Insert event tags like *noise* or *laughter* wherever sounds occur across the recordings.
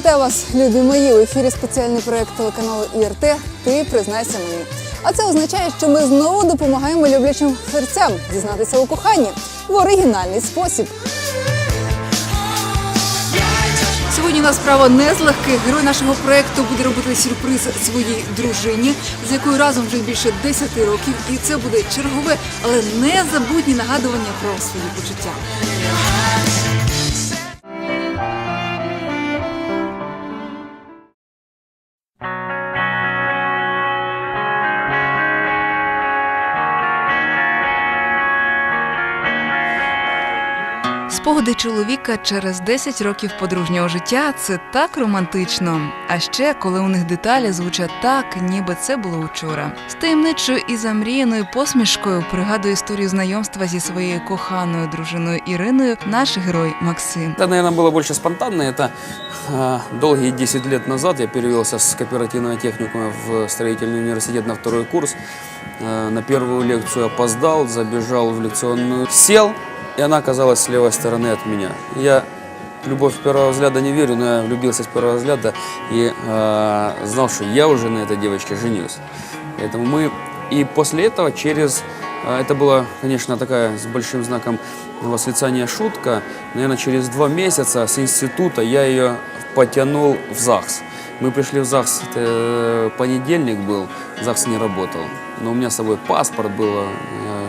Вітаю вас, любі мої! У ефірі спеціальний проект телеканалу ІРТ Ти признайся мені. А це означає, що ми знову допомагаємо люблячим серцям дізнатися у коханні в оригінальний спосіб. Сьогодні у нас справа не з легких. Герой нашого проекту буде робити сюрприз своїй дружині, з якою разом вже більше 10 років. І це буде чергове, але незабутнє нагадування про свої почуття. Спогади чоловіка через 10 років подружнього життя це так романтично. А ще коли у них деталі звучать так, ніби це було вчора. З таємничою і замріяною посмішкою пригадує історію знайомства зі своєю коханою дружиною Іриною наш герой Максим. Это, наверное, было больше спонтанно. Это э, долгие 10 лет назад я перевелся с кооперативного техникума в строительный университет на второй курс. Э, на первую лекцию опоздал, забежал в лекционную, сел, И она оказалась с левой стороны от меня. Я любовь с первого взгляда не верю, но я влюбился с первого взгляда и э, знал, что я уже на этой девочке женюсь. Поэтому мы... И после этого через... э, Это была, конечно, такая с большим знаком восклицания шутка. Наверное, через два месяца с института я ее потянул в ЗАГС. Мы пришли в ЗАГС, это э, понедельник был, ЗАГС не работал. Но у меня с собой паспорт было,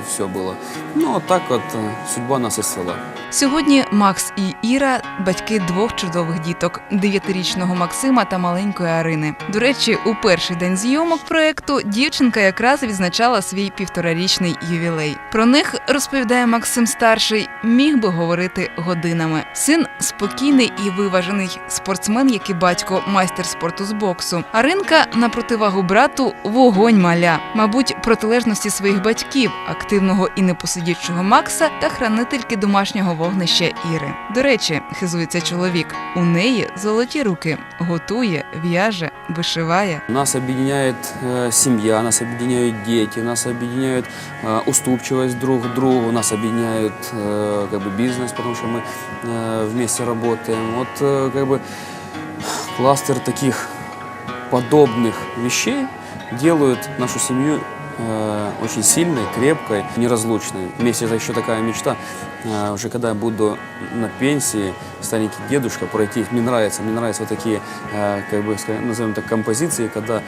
все було. Ну, так вот э, судьба нас і свела. Сьогодні Макс і Іра батьки двох чудових діток: дев'ятирічного Максима та маленької Арини. До речі, у перший день зйомок проекту дівчинка якраз відзначала свій півторарічний ювілей. Про них розповідає Максим старший. Міг би говорити годинами. Син спокійний і виважений спортсмен, як і батько, майстер спорту з боксу. Аринка на противагу брату вогонь маля, мабуть, протилежності своїх батьків, активного і непосидючого Макса та хранительки домашнього вогнища Іри. До речі, хизується чоловік. У неї золоті руки, готує, в'яже, вишиває. Нас объединяет э, семья, нас объединяют дети, нас объединяет э, уступчивость друг к другу, нас объединяет э, как бы бизнес, потому что мы э, вместе работаем. Вот э, как бы кластер таких подобных вещей делают нашу семью э, очень сильной, крепкой, неразлучной. Вместе это еще такая мечта, э, уже когда я буду на пенсии, старенький дедушка, пройти. Мне нравится, мне нравятся вот такие, э, как бы назовем так, композиции, когда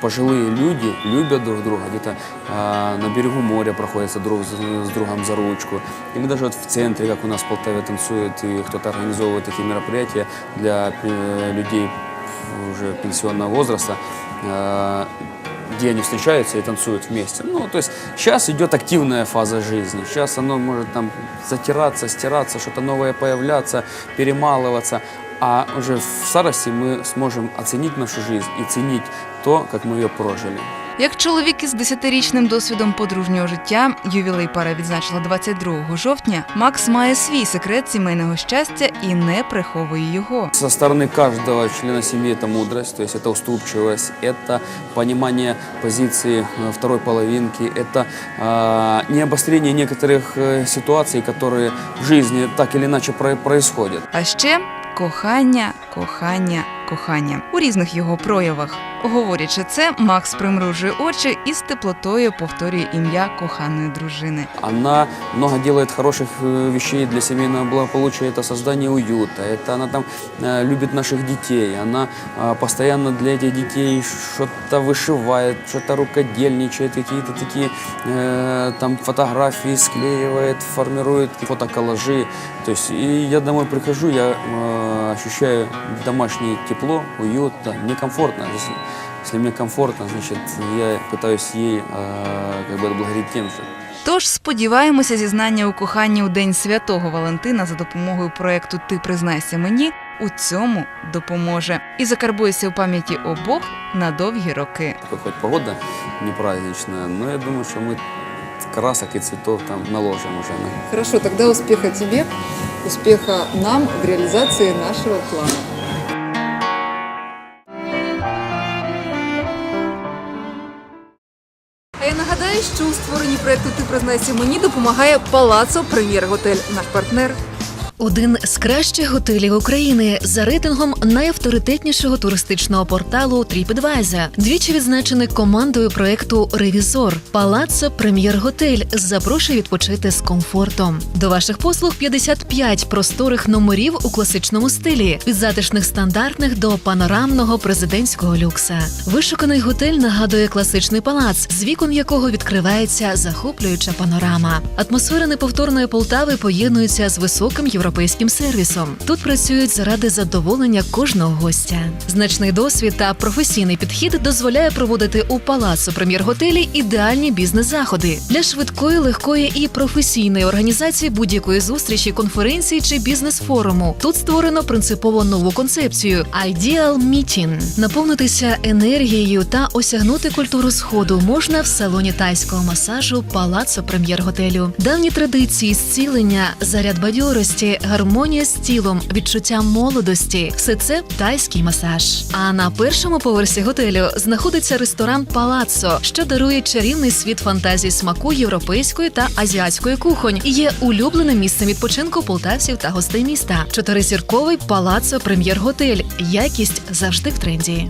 пожилые люди любят друг друга, где-то на берегу моря проходятся друг с, другом за ручку. Или даже вот в центре, как у нас в Полтаве танцуют, и кто-то организовывает такие мероприятия для людей уже пенсионного возраста, где они встречаются и танцуют вместе. Ну, то есть сейчас идет активная фаза жизни. Сейчас оно может там затираться, стираться, что-то новое появляться, перемалываться. А уже в старости мы сможем оценить нашу жизнь и ценить то, как мы ее прожили. Як чоловік із 10-річним досвідом подружнього життя, ювілей пара відзначила 22 жовтня. Макс має свій секрет сімейного щастя і не приховує його. Со стороны каждого члена семьи это мудрость, то есть это уступчивость, это понимание позиции э, второй половинки, это э, не обострение некоторых э, ситуаций, которые в жизни так или иначе про- происходят. А ще кохання, кохання, кохання у різних його проявах. Говорячи це, Макс примружує очі і з теплотою повторює ім'я коханої дружини. Она много делает хороших э, вещей для семейного благополучия. Это создание уюта, это она там э, любит наших детей, она э, постоянно для этих детей что-то вышивает, что-то рукодельничает, какие-то такие э, там фотографии склеивает, формирует фотоколлажи. То есть и я домой прихожу, я э, ощущаю домашнее тепло, уют, да, мне комфортно. Если, если мне комфортно, значит я пытаюсь ей э, как бы отблагодарить тем же. Тож сподіваємося, зізнання у коханні у день святого Валентина за допомогою проекту Ти признайся мені у цьому допоможе і закарбується у пам'яті обох на довгі роки. Такой хоть погода не праздничная, но я думаю, что мы красок и цветов там наложим уже. Мы. Хорошо, тогда успеха тебе, успеха нам в реализации нашего плана. А я нагадаю, що у створенні проекту Ти признайся мені допомагає Палацо Прем'єр Готель, наш партнер. один з кращих готелів України за рейтингом найавторитетнішого туристичного порталу TripAdvisor. Двічі відзначений командою проекту Ревізор. Палаццо Прем'єр Готель запрошує відпочити з комфортом. До ваших послуг 55 просторих номерів у класичному стилі від затишних стандартних до панорамного президентського люкса. Вишуканий готель нагадує класичний палац, з вікон якого відкривається захоплююча панорама. Атмосфера неповторної Полтави поєднується з високим європейським сервісом. Тут працюють заради задоволення кожного гостя. Значний досвід та професійний підхід дозволяє проводити у палацу прем'єр-готелі ідеальні бізнес-заходи для швидкої, легкої і професійної організації будь-якої зустрічі, конференції чи бізнес-форуму. Тут створено принципово нову концепцію Ideal Meeting. Наповнитися енергією та осягнути культуру сходу можна в салоні тайського масажу Палацо Прем'єр-готелю. Давні традиції зцілення, заряд бадьорості, гармонія з тілом, відчуття молодості все це тайський масаж. А на першому поверсі готелю знаходиться ресторан Палаццо, що дарує чарівний світ фантазії смаку європейської та азіатської кухонь і є улюбленим місцем відпочинку полтавців та гостей міста. Чотиризірковий Палаццо Прем'єр-готель. Якість завжди в тренді.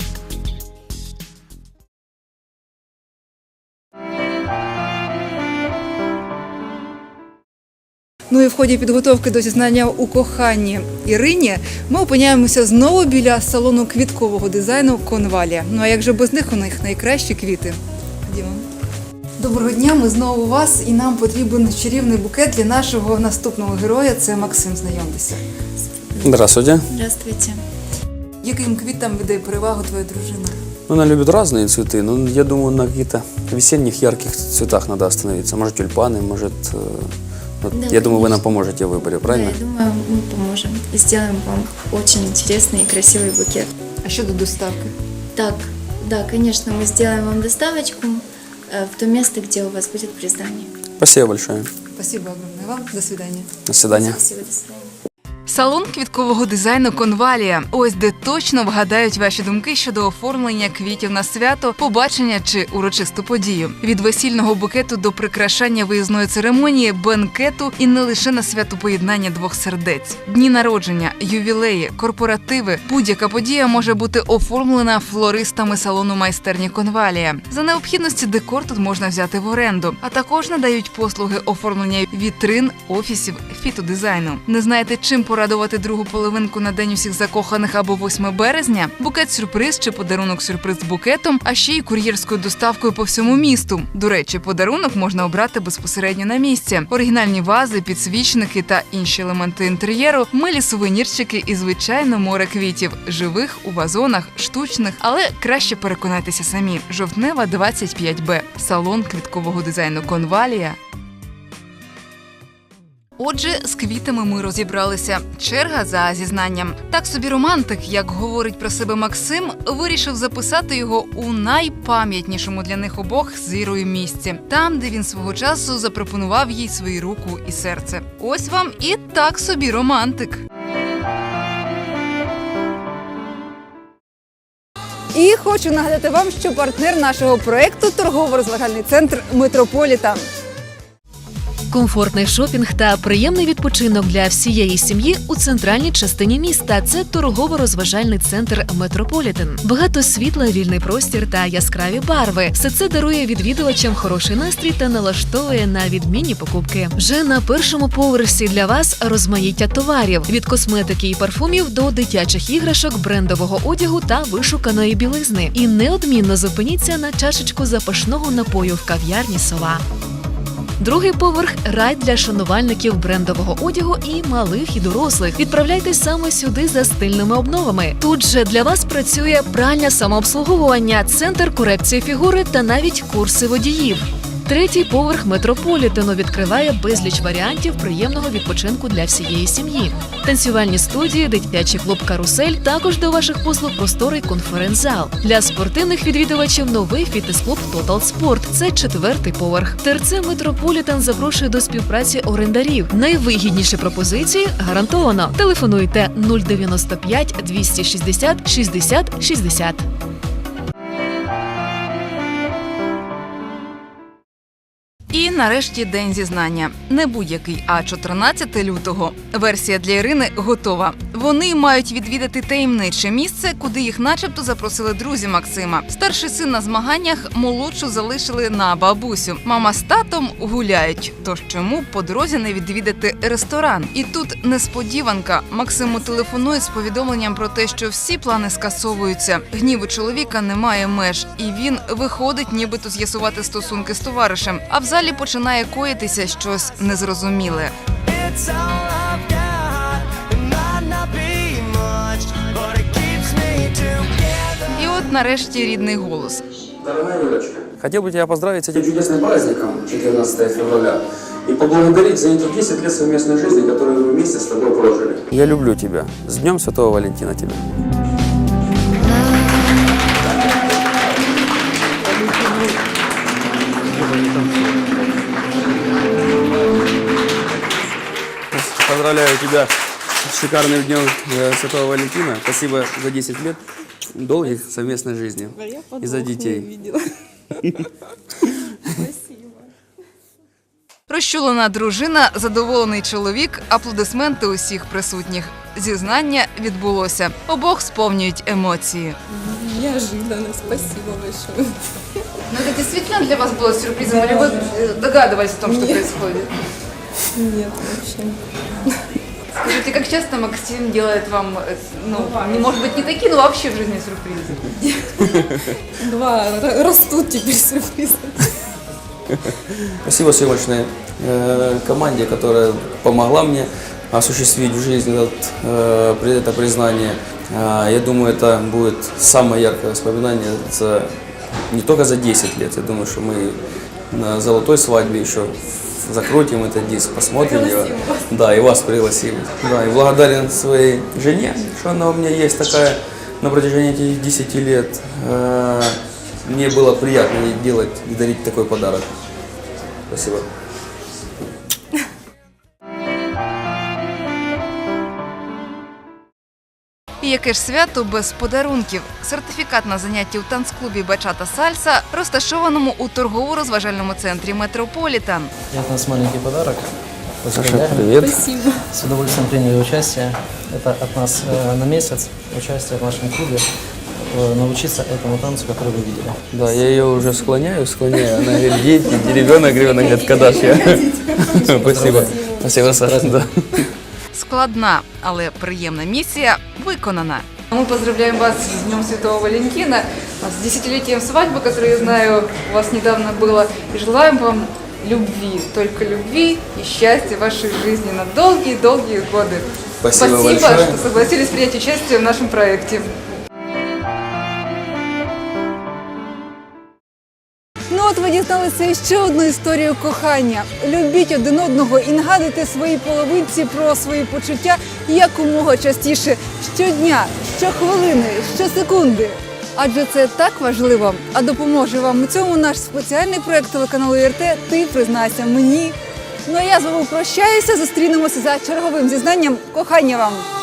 Ну і в ході підготовки до зізнання у коханні Ірині ми опиняємося знову біля салону квіткового дизайну Конвалія. Ну а як же без них у них найкращі квіти? Ходімо. Доброго дня, ми знову у вас, і нам потрібен чарівний букет для нашого наступного героя. Це Максим. Знайомтеся. Здравствуйте. Здравствуйте. Яким квітам віддає перевагу твоя дружина? Ну, Она любит разные цветы, но я думаю, на каких-то весенних ярких цветах надо остановиться. Может, тюльпаны, может... вот Да, я думаю, вы нам конечно. поможете в выборе, правильно? Да, я думаю, мы поможем и сделаем вам очень интересный и красивый букет. А щодо доставки? Так, да, конечно, мы сделаем вам доставочку э, в то место, где у вас будет признание. Спасибо большое. Спасибо огромное вам. До свидания. До свидания. Спасибо, до свидания. Салон квіткового дизайну Конвалія. Ось де точно вгадають ваші думки щодо оформлення квітів на свято, побачення чи урочисту подію. Від весільного букету до прикрашання виїзної церемонії, бенкету і не лише на свято поєднання двох сердець. Дні народження, ювілеї, корпоративи. Будь-яка подія може бути оформлена флористами салону майстерні Конвалія. За необхідності декор тут можна взяти в оренду, а також надають послуги оформлення вітрин, офісів, фітодизайну. Не знаєте, чим порадувати другу половинку на день усіх закоханих або 8 березня? Букет сюрприз чи подарунок сюрприз з букетом, а ще й кур'єрською доставкою по всьому місту. До речі, подарунок можна обрати безпосередньо на місці. Оригінальні вази, підсвічники та інші елементи інтер'єру, милі сувенірчики і звичайно море квітів, живих у вазонах, штучних, але краще переконайтеся самі. Жовтнева 25Б. Салон квіткового дизайну Конвалія. Отже, з квітами ми розібралися. Черга за зізнанням. Так собі романтик, як говорить про себе Максим, вирішив записати його у найпам'ятнішому для них обох з місці, там, де він свого часу запропонував їй свою руку і серце. Ось вам і так собі романтик. І хочу нагадати вам, що партнер нашого проекту торгово-розважальний центр Метрополітан. Комфортний шопінг та приємний відпочинок для всієї сім'ї у центральній частині міста. Це торгово-розважальний центр Метрополітен. Багато світла, вільний простір та яскраві барви. Все це дарує відвідувачам хороший настрій та налаштовує на відмінні покупки. Вже на першому поверсі для вас розмаїття товарів від косметики і парфумів до дитячих іграшок, брендового одягу та вишуканої білизни. І неодмінно зупиніться на чашечку запашного напою в кав'ярні сова. Другий поверх рай для шанувальників брендового одягу і малих і дорослих. Відправляйтесь саме сюди за стильними обновами. Тут же для вас працює пральня самообслуговування, центр корекції фігури та навіть курси водіїв. Третій поверх метрополітену відкриває безліч варіантів приємного відпочинку для всієї сім'ї. Танцювальні студії, дитячий клуб Карусель, також до ваших послуг просторий конференц-зал. Для спортивних відвідувачів новий фітнес-клуб Total Sport. Це четвертий поверх. ТРЦ Метрополітен запрошує до співпраці орендарів. Найвигідніші пропозиції гарантовано. Телефонуйте 095 260 60 60. Нарешті день зізнання. Не будь-який, а 14 лютого. Версія для Ірини готова. Вони мають відвідати таємниче місце, куди їх, начебто, запросили друзі Максима. Старший син на змаганнях молодшу залишили на бабусю. Мама з татом гуляють. Тож чому по дорозі не відвідати ресторан? І тут несподіванка. Максиму телефонують з повідомленням про те, що всі плани скасовуються. Гніву чоловіка немає меж, і він виходить, нібито з'ясувати стосунки з товаришем. А в залі починає коїтися щось незрозуміле. It's all I've got. It might not be much, but it keeps me together. І от нарешті рідний голос. Дорогая Юлечка, хотел бы тебя поздравить с этим чудесным праздником 14 февраля и поблагодарить за эти 10 лет совместной жизни, которые мы вместе с тобой прожили. Я люблю тебя. С Днем Святого Валентина тебя. Поздравляю тебя с шикарным днем э, Святого Валентина. Спасибо за 10 лет долгих совместной жизни. И за детей. *laughs* Розчулена дружина, задоволений чоловік, аплодисменти усіх присутніх. Зізнання відбулося. Обох сповнюють емоції. Неожиданно, спасибо большое. Ну, это действительно для вас было сюрпризом, или вы э, догадывались о том, что происходит? Нет, вообще. Скажите, как часто Максим делает вам, э, ну, не, может быть, не такие, но вообще в жизни сюрпризы? Два растут теперь сюрпризы. Спасибо съемочной э, команде, которая помогла мне осуществить в жизни этот, э, это признание. Я думаю, это будет самое яркое воспоминание за, не только за 10 лет. Я думаю, что мы на золотой свадьбе еще закрутим этот диск, посмотрим его. Да, и вас пригласим. Да, и благодарен своей жене, что она у меня есть такая на протяжении этих 10 лет. Э, Мне было приятно делать и дарить такой подарок. Спасибо. І яке ж свято без подарунків? Сертифікат на заняття у танцклубі Бачата Сальса, розташованому у торгово-розважальному центрі Метрополітан. И от нас маленький подарок. Саша, Поздравляем. привет. Спасибо. С удовольствием приняли участие. Это от нас э, на месяц участие в нашем клубе. э, научиться этому танцу, который вы видели. Да, я ее уже склоняю, склоняю. Она говорит, дети, ребенок, говорю, она говорит, когда ж я? Спасибо. Спасибо, Саша. Да. Складна, але приємна місія виконана. Мы поздравляем вас с Днем Святого Валентина, с десятилетием свадьбы, которое, я знаю, у вас недавно было. И желаем вам любви, только любви и счастья в вашей жизни на долгие-долгие годы. Спасибо большое. что согласились принять участие в нашем проекте. Дізналися ще одну історію кохання. Любіть один одного і нагадуйте своїй половинці про свої почуття якомога частіше щодня, щохвилини, щосекунди. Адже це так важливо. А допоможе вам у цьому наш спеціальний проект телеканалу ІРТ Ти признайся мені. Ну а я з вами прощаюся. Зустрінемося за черговим зізнанням. Кохання вам!